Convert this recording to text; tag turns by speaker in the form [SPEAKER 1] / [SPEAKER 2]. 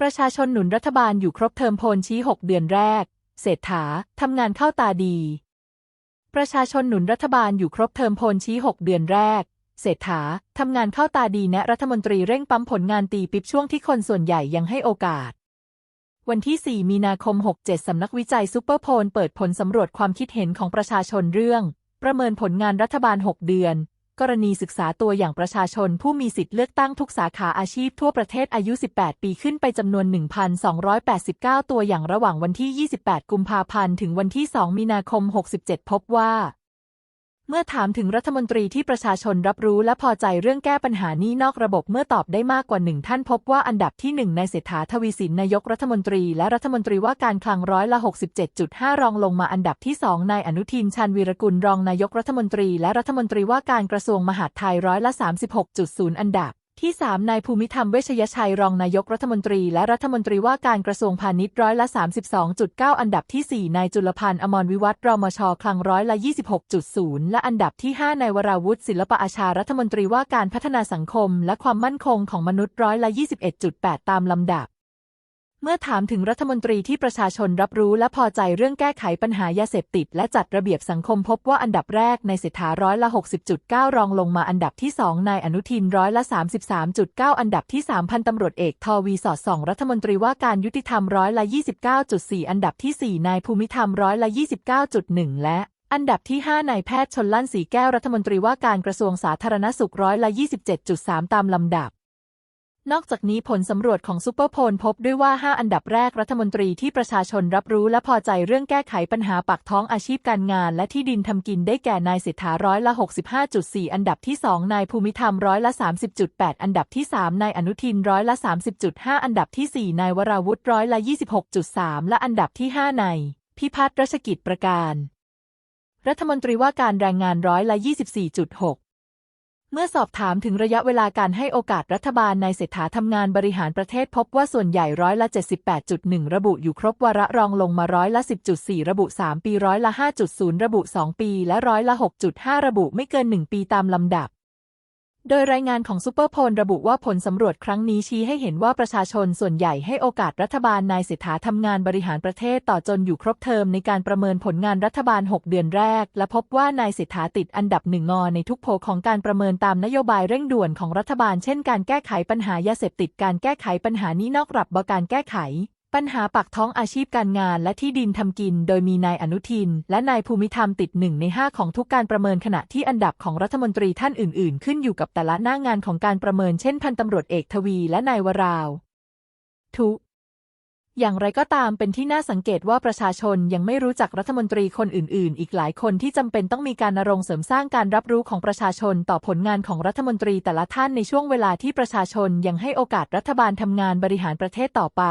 [SPEAKER 1] ประชาชนหนุนรัฐบาลอยู่ครบเทอมโพลชี้ 6 เดือนแรก เศรษฐาทำงานเข้าตาดี ประชาชนหนุนรัฐบาลอยู่ครบเทอมโพลชี้ 6 เดือนแรก เศรษฐาทำงานเข้าตาดีแนะรัฐมนตรีเร่งปั๊มผลงานตีปิบช่วงที่คนส่วนใหญ่ยังให้โอกาส วันที่ 4 มีนาคม 67 สำนักวิจัยซูเปอร์โพลเปิดผลสำรวจความคิดเห็นของประชาชนเรื่อง ประเมินผลงานรัฐบาล 6 เดือน กรณีศึกษาตัวอย่างประชาชนผู้มีสิทธิ์เลือกตั้งทุกสาขาอาชีพทั่วประเทศอายุ 18 ปีขึ้นไปจำนวน 1,289 ตัวอย่างระหว่างวันที่ 28 กุมภาพันธ์ ถึงวันที่ 2 มีนาคม 67 พบว่า เมื่อถามถึงรัฐมนตรีที่ประชาชนรับรู้และพอใจเรื่องแก้ปัญหานี้นอกระบบเมื่อตอบได้มากกว่าหนึ่งท่านพบว่าอันดับที่หนึ่งในเศรษฐาทวีสินนายกรัฐมนตรี และรัฐมนตรีว่าการคลังร้อยละ 67.5 รองลงมาอันดับที่สองนายอนุทินชาญวีรกุลรองนายกรัฐมนตรี และรัฐมนตรีว่าการกระทรวงมหาดไทยร้อยละ 36.0 อันดับ ที่ 3 นายภูมิธรรมเวชยชัยรองนายกรัฐมนตรี และรัฐมนตรีว่าการกระทรวงพาณิชย์ร้อยละ 32.9 อันดับที่ 4 นายจุลพันธ์อมรวิวัตรรมชคลังร้อยละ 26.0 และอันดับที่ 5 นายวราวุฒิศิลปอาชารัฐมนตรีว่าการพัฒนาสังคม และความมั่นคงของมนุษย์ร้อยละ 21.8 ตามลำดับ เมื่อถามถึงรัฐมนตรีที่ประชาชนรับรู้และพอใจเรื่องแก้ไขปัญหายาเสพติด และจัดระเบียบสังคมพบว่าอันดับแรกในเศรษฐาร้อยละ 60.9 รองลงมาอันดับที่ 2 นายอนุทินร้อยละ 33.9 อันดับที่ 3 พันตำรวจเอกทวีสอดส่อง รัฐมนตรีว่าการยุติธรรมร้อยละ 29.4 อันดับที่ 4 นายภูมิธรรมร้อยละ 29.1 และอันดับที่ 5 นายแพทย์ชนลั่นสีแก้วรัฐมนตรีว่าการกระทรวงสาธารณสุขร้อยละ 27.3 ตามลำดับ นอกจากนี้ผลสำรวจของซูเปอร์โพลพบด้วยว่า 5 อันดับแรกรัฐมนตรีที่ประชาชนรับรู้และพอใจเรื่องแก้ไขปัญหาปากท้องอาชีพการงาน และที่ดินทำกินได้แก่นายเศรษฐาร้อยละ 65.4 อันดับที่ 2 นายภูมิธรรมร้อยละ 30.8 อันดับที่ 3 นายอนุทินร้อยละ 30.5 อันดับที่ 4 นายวราวุธร้อยละ 26.3 และอันดับที่ 5 นายพิพัฒน์รัชกิจประการ รัฐมนตรีว่าการแรงงานร้อยละ 24.6 เมื่อสอบถามถึงระยะเวลาการให้โอกาสรัฐบาลในเศรษฐาทำงานบริหารประเทศพบว่าส่วนใหญ่ร้อยละ 78.1 ระบุอยู่ครบวาระรองลงมาร้อยละ 10.4 ระบุ 3 ปีร้อยละ 5.0 ระบุ 2 ปี และร้อยละ 6.5 ระบุไม่เกิน 1 ปีตามลำดับ โดยรายงานของซูเปอร์โพลระบุว่าผลสำรวจครั้งนี้ชี้ให้เห็นว่าประชาชนส่วนใหญ่ให้โอกาสรัฐบาลนายเศรษฐาทำงานบริหารประเทศต่อจนอยู่ครบเทอมในการประเมินผลงานรัฐบาล 6 เดือนแรก และพบว่านายเศรษฐาติดอันดับหนึ่งงอในทุกโพลของการประเมินตามนโยบายเร่งด่วนของรัฐบาล เช่น การแก้ไขปัญหายาเสพติดการแก้ไขปัญหานี้นอกระบบการแก้ไข ปัญหาปากท้องอาชีพการงานและที่ดินทำกิน โดยมีนายอนุทิน และนายภูมิธรรมติดหนึ่งในห้าของทุกการประเมินขณะที่อันดับของรัฐมนตรีท่านอื่น ๆ ขึ้นอยู่กับแต่ละหน้างานของการประเมินเช่นพันตำรวจเอกทวีและนายวราว ทุ อย่างไรก็ตามเป็นที่น่าสังเกตว่าประชาชนยังไม่รู้จักรัฐมนตรีคนอื่น ๆ อีกหลายคนที่จำเป็นต้องมีการนรงเสริมสร้างการรับรู้ของประชาชนต่อผลงานของรัฐมนตรีแต่ละท่านในช่วงเวลาที่ประชาชนยังให้โอกาสรัฐบาลทำงานบริหารประเทศต่อไป